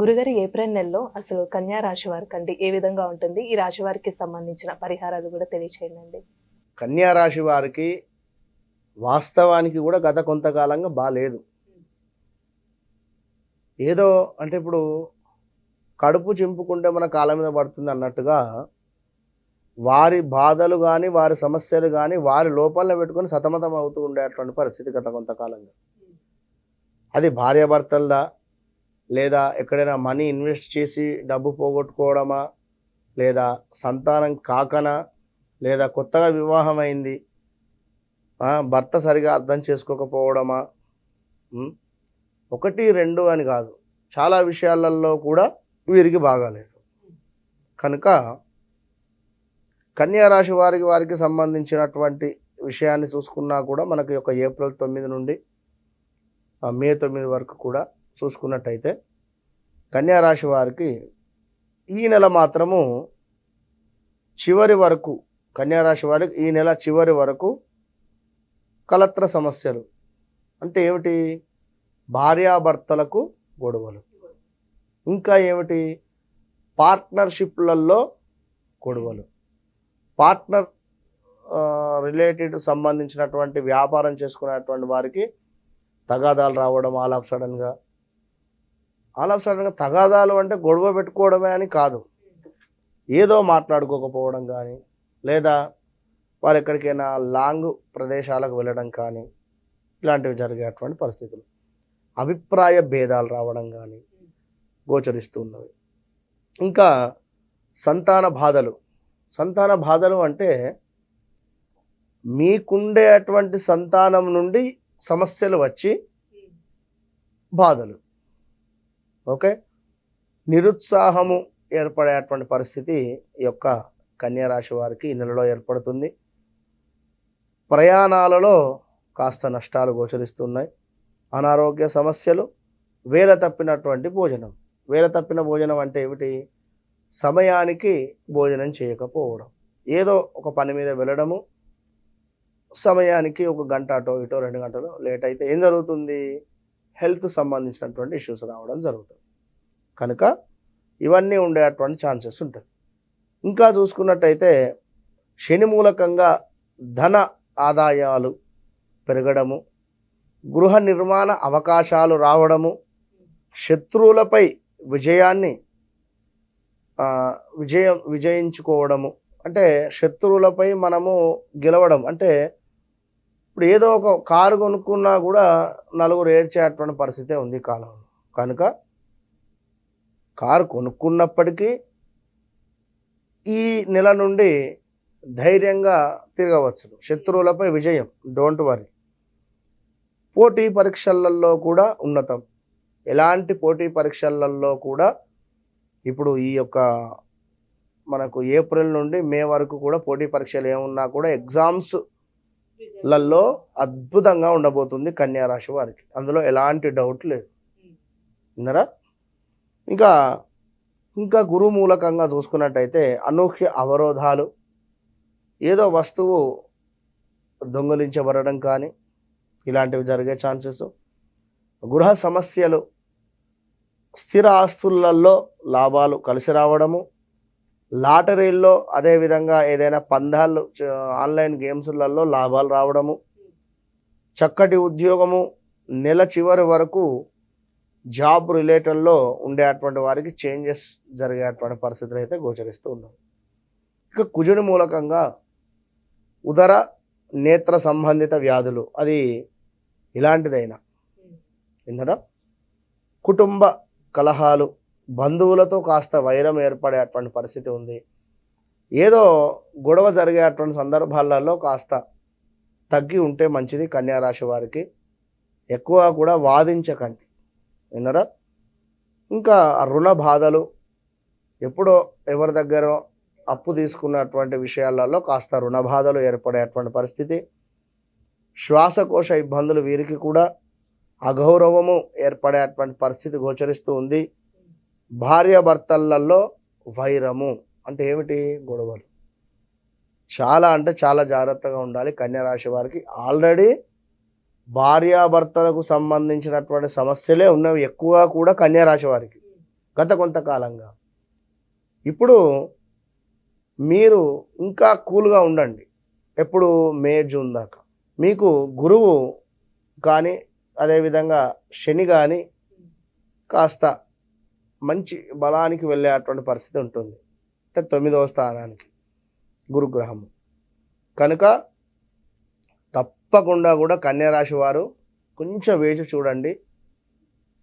గురుగారు ఏప్రిల్ నెలలో అసలు కన్యా రాశి వారికి అండి ఏ విధంగా ఉంటుంది? ఈ రాశి వారికి సంబంధించిన పరిహారాలు కూడా తెలియచేయండి. కన్యా రాశి వారికి వాస్తవానికి కూడా గత కొంతకాలంగా బాగాలేదు ఏదో అంటే ఇప్పుడు కడుపు చింపుకుంటే మన కాలం మీద పడుతుంది అన్నట్టుగా వారి బాధలు కానీ వారి సమస్యలు కానీ వారి లోపల పెట్టుకొని సతమతం అవుతూ ఉండేటువంటి పరిస్థితి గత కొంతకాలంగా. అది భార్యాభర్తలదా? లేదా ఎక్కడైనా మనీ ఇన్వెస్ట్ చేసి డబ్బు పోగొట్టుకోవడమా? లేదా సంతానం కాకనా? లేదా కొత్తగా వివాహం అయింది భర్త సరిగా అర్థం చేసుకోకపోవడమా? ఒకటి రెండు అని కాదు. చాలా విషయాలలో కూడా వీరికి బాగాలేదు. కనుక కన్యా రాశి వారికి వారికి సంబంధించినటువంటి విషయాన్ని చూసుకున్నా కూడా మనకి ఒక ఏప్రిల్ తొమ్మిది నుండి మే తొమ్మిది వరకు కూడా చూసుకున్నట్టయితే కన్యారాశి వారికి ఈ నెల మాత్రము చివరి వరకు కన్యారాశి వారికి ఈ నెల చివరి వరకు కలత్ర సమస్యలు. అంటే ఏమిటి? భార్యాభర్తలకు గొడవలు. ఇంకా ఏమిటి? పార్ట్నర్షిప్లలో గొడవలు. పార్ట్నర్ రిలేటెడ్ సంబంధించినటువంటి వ్యాపారం చేసుకునేటువంటి వారికి తగాదాలు రావడం ఆల్ ఆఫ్ సడన్గా ఆల్ ఆఫ్ సడన్గా తగాదాలు అంటే గొడవ పెట్టుకోవడమే అని కాదు. ఏదో మాట్లాడుకోకపోవడం కానీ లేదా వారు ఎక్కడికైనా లాంగ్ ప్రదేశాలకు వెళ్ళడం కానీ ఇలాంటివి జరిగేటువంటి పరిస్థితులు. అభిప్రాయ భేదాలు రావడం కానీ గోచరిస్తున్నవి ఇంకా సంతాన బాధలు. సంతాన బాధలు అంటే మీకుండేటువంటి సంతానం నుండి సమస్యలు వచ్చి బాధలు. ఓకే? నిరుత్సాహము ఏర్పడేటువంటి పరిస్థితి యొక్క కన్యారాశి వారికి నెలలో ఏర్పడుతుంది. ప్రయాణాలలో కాస్త నష్టాలు గోచరిస్తున్నాయి. అనారోగ్య సమస్యలు వేల తప్పినటువంటి భోజనం. వేల తప్పిన భోజనం అంటే ఏమిటి? సమయానికి భోజనం చేయకపోవడం. ఏదో ఒక పని మీద వెళ్ళడము సమయానికి ఒక గంట అటో ఇటో రెండు గంటలు లేట్ అయితే ఏం జరుగుతుంది? హెల్త్ సంబంధించినటువంటి ఇష్యూస్ రావడం జరుగుతుంది. కనుక ఇవన్నీ ఉండేటువంటి ఛాన్సెస్ ఉంటాయి. ఇంకా చూసుకున్నట్టయితే శని మూలకంగా ధన ఆదాయాలు పెరగడము గృహ నిర్మాణ అవకాశాలు రావడము శత్రువులపై విజయాన్ని విజయం విజయించుకోవడము అంటే శత్రువులపై మనము గెలవడం అంటే ఇప్పుడు ఏదో ఒక కారు కొనుక్కున్నా కూడా నలుగురు ఏడ్చేటువంటి పరిస్థితే ఉంది కాలంలో. కనుక కారు కొనుక్కున్నప్పటికీ ఈ నెల నుండి ధైర్యంగా తిరగవచ్చు శత్రువులపై విజయం డోంట్ వరీ పోటీ పరీక్షలలో కూడా ఉన్నతం. ఎలాంటి పోటీ పరీక్షలలో కూడా ఇప్పుడు ఈ యొక్క మనకు ఏప్రిల్ నుండి మే వరకు కూడా పోటీ పరీక్షలు ఏమున్నా కూడా ఎగ్జామ్స్ లలో అద్భుతంగా ఉండబోతుంది కన్యా రాశి వారికి. అందులో ఎలాంటి డౌట్ లేదు. విన్నారా? ఇంకా ఇంకా గురువు మూలకంగా చూసుకున్నట్టయితే అనూహ్య అవరోధాలు ఏదో వస్తువు దొంగలించబడడం కానీ ఇలాంటివి జరిగే ఛాన్సెస్ గృహ సమస్యలు స్థిర ఆస్తులలో లాభాలు కలిసి రావడము లాటరీల్లో అదేవిధంగా ఏదైనా పందాలు ఆన్లైన్ గేమ్స్లలో లాభాలు రావడము చక్కటి ఉద్యోగము నెల చివరి వరకు జాబ్ రిలేటెడ్లో ఉండేటువంటి వారికి చేంజెస్ జరిగేటువంటి పరిస్థితులు అయితే గోచరిస్తూ ఉన్నాయి. ఇక కుజుని మూలకంగా ఉదర నేత్ర సంబంధిత వ్యాధులు అది ఇలాంటిదైనా. విన్నారా? కుటుంబ కలహాలు బంధువులతో కాస్త వైరం ఏర్పడేటువంటి పరిస్థితి ఉంది. ఏదో గొడవ జరిగేటువంటి సందర్భాలలో కాస్త తగ్గి ఉంటే మంచిది కన్యారాశి వారికి. ఎక్కువ కూడా వాదించకండి. విన్నరా? ఇంకా రుణ బాధలు ఎప్పుడో ఎవరి దగ్గర అప్పు తీసుకున్నటువంటి విషయాలలో కాస్త రుణ బాధలు ఏర్పడేటువంటి పరిస్థితి. శ్వాసకోశ ఇబ్బందులు వీరికి కూడా అగౌరవము ఏర్పడేటువంటి పరిస్థితి గోచరిస్తూ ఉంది. భార్యాభర్తలలో వైరము అంటే ఏమిటి? గొడవలు. చాలా అంటే చాలా జాగ్రత్తగా ఉండాలి. కన్యారాశి వారికి ఆల్రెడీ భార్యాభర్తలకు సంబంధించినటువంటి సమస్యలే ఉన్నవి. ఎక్కువ కూడా కన్యారాశి వారికి గత కొంతకాలంగా. ఇప్పుడు మీరు ఇంకా కూల్గా ఉండండి. ఎప్పుడు? మే జూన్ దాకా. మీకు గురువు కానీ అదేవిధంగా శని కానీ కాస్త మంచి బలానికి వెళ్ళేటువంటి పరిస్థితి ఉంటుంది. అంటే తొమ్మిదవ స్థానానికి గురుగ్రహము. కనుక తప్పకుండా కూడా కన్యారాశి వారు కొంచెం వేచి చూడండి.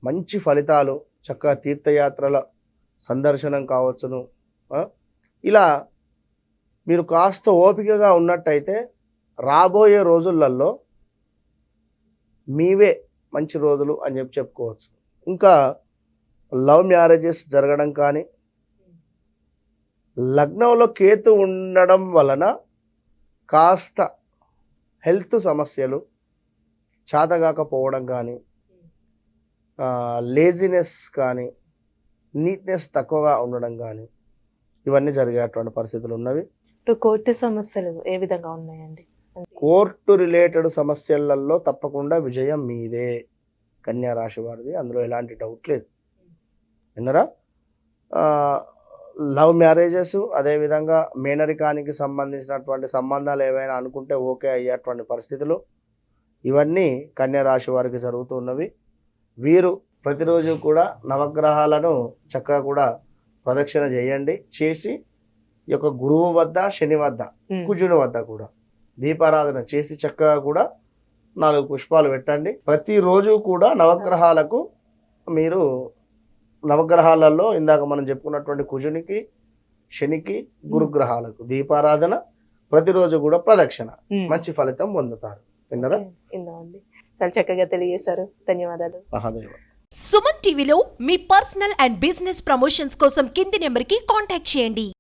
మంచి ఫలితాలు చక్కగా తీర్థయాత్రల సందర్శనం కావచ్చును. ఇలా మీరు కాస్త ఓపికగా ఉన్నట్టయితే రాబోయే రోజులలో మీవే మంచి రోజులు అని చెప్పి చెప్పుకోవచ్చు. ఇంకా లవ్ మ్యారేజెస్ జరగడం కానీ లగ్నంలో కేతు ఉండడం వలన కాస్త హెల్త్ సమస్యలు చాతగాకపోవడం కానీ లేజినెస్ కానీ నీట్నెస్ తక్కువగా ఉండడం కానీ ఇవన్నీ జరిగేటువంటి పరిస్థితులు ఉన్నవి. కోర్టు సమస్యలు ఏ విధంగా ఉన్నాయండి? కోర్టు రిలేటెడ్ సమస్యలలో తప్పకుండా విజయం మీదే. కన్యా రాశి వారిది అందులో ఎలాంటి డౌట్ లేదు. విన్నరా? లవ్ మ్యారేజెస్ అదేవిధంగా మేనరికానికి సంబంధించినటువంటి సంబంధాలు ఏవైనా అనుకుంటే ఓకే అయ్యేటువంటి పరిస్థితులు. ఇవన్నీ కన్యా రాశి వారికి జరుగుతున్నవి వీరు ప్రతిరోజు కూడా నవగ్రహాలను చక్కగా కూడా ప్రదక్షిణ చేయండి. చేసి ఈ యొక్క గురువు వద్ద శని వద్ద. కుజుని వద్ద కూడా దీపారాధన చేసి చక్కగా కూడా నాలుగు పుష్పాలు పెట్టండి. ప్రతిరోజు కూడా నవగ్రహాలకు మీరు నవగ్రహాలలో ఇందాక మనం చెప్పుకున్నటువంటి కుజునికి శనికి గురుగ్రహాలకు దీపారాధన ప్రతిరోజు కూడా ప్రదక్షిణ. మంచి ఫలితం పొందుతారు. విన్నరా? చాలా చక్కగా తెలియజేశారు. ధన్యవాదాలు. మహాదేవ. సుమన్ టీవీలో మీ పర్సనల్ అండ్ బిజినెస్ ప్రమోషన్స్ కోసం కింది నెంబర్కి కాంటాక్ట్ చేయండి.